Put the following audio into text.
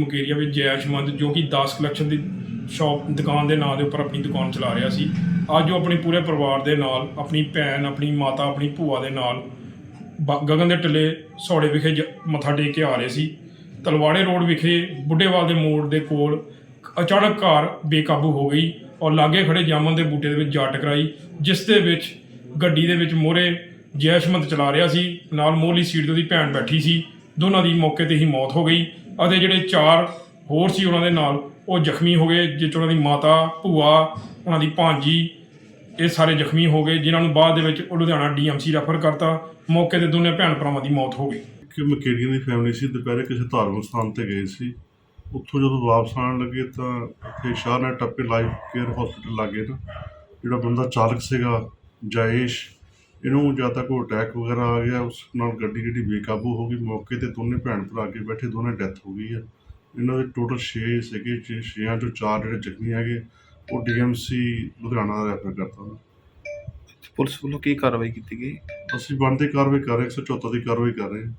ਮੁਕੇਰੀਆ ਵਿੱਚ ਜੈਸ਼ਮੰਦ ਜੋ ਕਿ 10 ਕਲੈਕਸ਼ਨ ਦੀ ਸ਼ਾਪ ਦੁਕਾਨ ਦੇ ਨਾਂ ਦੇ ਉੱਪਰ ਆਪਣੀ ਦੁਕਾਨ ਚਲਾ ਰਿਹਾ ਸੀ। ਅੱਜ ਉਹ ਆਪਣੇ ਪੂਰੇ ਪਰਿਵਾਰ ਦੇ ਨਾਲ, ਆਪਣੀ ਭੈਣ, ਆਪਣੀ ਮਾਤਾ, ਆਪਣੀ ਭੂਆ ਦੇ ਨਾਲ ਬ- ਗਗਨ ਦੇ ਟਿੱਲੇ ਸੌੜੇ ਵਿਖੇ ਜ- ਮੱਥਾ ਟੇਕ ਕੇ ਆ ਰਹੇ ਸੀ। ਤਲਵਾੜੇ ਰੋਡ ਵਿਖੇ ਬੁੱਢੇਵਾਲ ਦੇ ਮੋੜ ਦੇ ਕੋਲ ਅਚਾਨਕ ਕਾਰ ਬੇਕਾਬੂ ਹੋ ਗਈ ਔਰ ਲਾਗੇ ਖੜੇ ਜਾਮਨ ਦੇ ਬੂਟੇ ਦੇ ਵਿੱਚ ਜਾ ਟਕਰਾਈ, ਜਿਸ ਦੇ ਵਿੱਚ ਗੱਡੀ ਦੇ ਵਿੱਚ ਮੋਰੇ ਜੈਸ਼ਮੰਤ ਚਲਾ ਰਿਹਾ ਸੀ। ਨਾਲ ਮੋਹਲੀ ਸੀਟ ਤੇ ਉਹਦੀ ਭੈਣ ਬੈਠੀ ਸੀ। ਦੋਨਾਂ ਦੀ ਮੌਕੇ ਤੇ ਹੀ ਮੌਤ ਹੋ ਗਈ। ਅਤੇ ਜਿਹੜੇ ਚਾਰ ਹੋਰ ਸੀ ਉਹਨਾਂ ਦੇ ਨਾਲ, ਉਹ ਜ਼ਖਮੀ ਹੋ ਗਏ, ਜਿਸ 'ਚ ਉਹਨਾਂ ਦੀ ਮਾਤਾ, ਭੂਆ, ਉਹਨਾਂ ਦੀ ਭਾਂਜੀ ਇਹ ਸਾਰੇ ਜ਼ਖਮੀ ਹੋ ਗਏ, ਜਿਨ੍ਹਾਂ ਨੂੰ ਬਾਅਦ ਦੇ ਵਿੱਚ ਉਹ ਲੁਧਿਆਣਾ ਡੀਐਮਸੀ ਰੈਫਰ ਕਰਤਾ। ਮੌਕੇ ਤੇ ਦੋਨੇ ਭੈਣ ਭਰਾਵਾਂ ਦੀ ਮੌਤ ਹੋ ਗਈ। ਕਿ ਮਕੇੜੀਆਂ ਦੀ ਫੈਮਿਲੀ ਸੀ, ਦੁਪਹਿਰੇ ਕਿਸੇ ਧਾਰਮਿਕ ਸਥਾਨ ਤੇ ਗਏ ਸੀ। ਉੱਥੋਂ ਜਦੋਂ ਵਾਪਸ ਆਉਣ ਲੱਗੇ ਤਾਂ ਇੱਥੇ ਸ਼ਾਹਨਾ ਟੱਪੇ ਲਾਈਫ ਕੇਅਰ ਹਸਪੀਟਲ ਲਾਗੇ ਨਾ, ਜਿਹੜਾ ਬੰਦਾ ਚਾਲਕ ਸੀਗਾ ਜਾਇਸ਼ ਇਹਨੂੰ ਜਾਂ ਤਾਂ ਕੋਈ ਅਟੈਕ ਵਗੈਰਾ ਆ ਗਿਆ ਉਸ ਨਾਲ ਗੱਡੀ ਜਿਹੜੀ ਬੇਕਾਬੂ ਹੋ ਗਈ ਮੌਕੇ ਤੇ ਦੋਨੇ ਭੈਣ ਭਰਾ ਅੱਗੇ ਬੈਠੇ ਦੋਨੇ ਡੈਥ ਹੋ ਗਈ ਹੈ। ਇਹਨਾਂ ਦੇ ਟੋਟਲ 6 ਸੀਗੇ 6 ਚੋਂ 4 ਜਿਹੜੇ ਜ਼ਖਮੀ ਹੈਗੇ ਉਹ ਡੀਐਮਸੀ ਲੁਧਿਆਣਾ ਦਾ ਰੈਫਰ ਕਰਤਾ ਉਹਨਾਂ ਪੁਲਿਸ ਵੱਲੋਂ ਕੀ ਕਾਰਵਾਈ ਕੀਤੀ ਗਈ? ਅਸੀਂ ਬਣਦੀ ਕਾਰਵਾਈ ਕਰ ਰਹੇ 174 ਦੀ ਕਾਰਵਾਈ ਕਰ ਰਹੇ ਹਾਂ।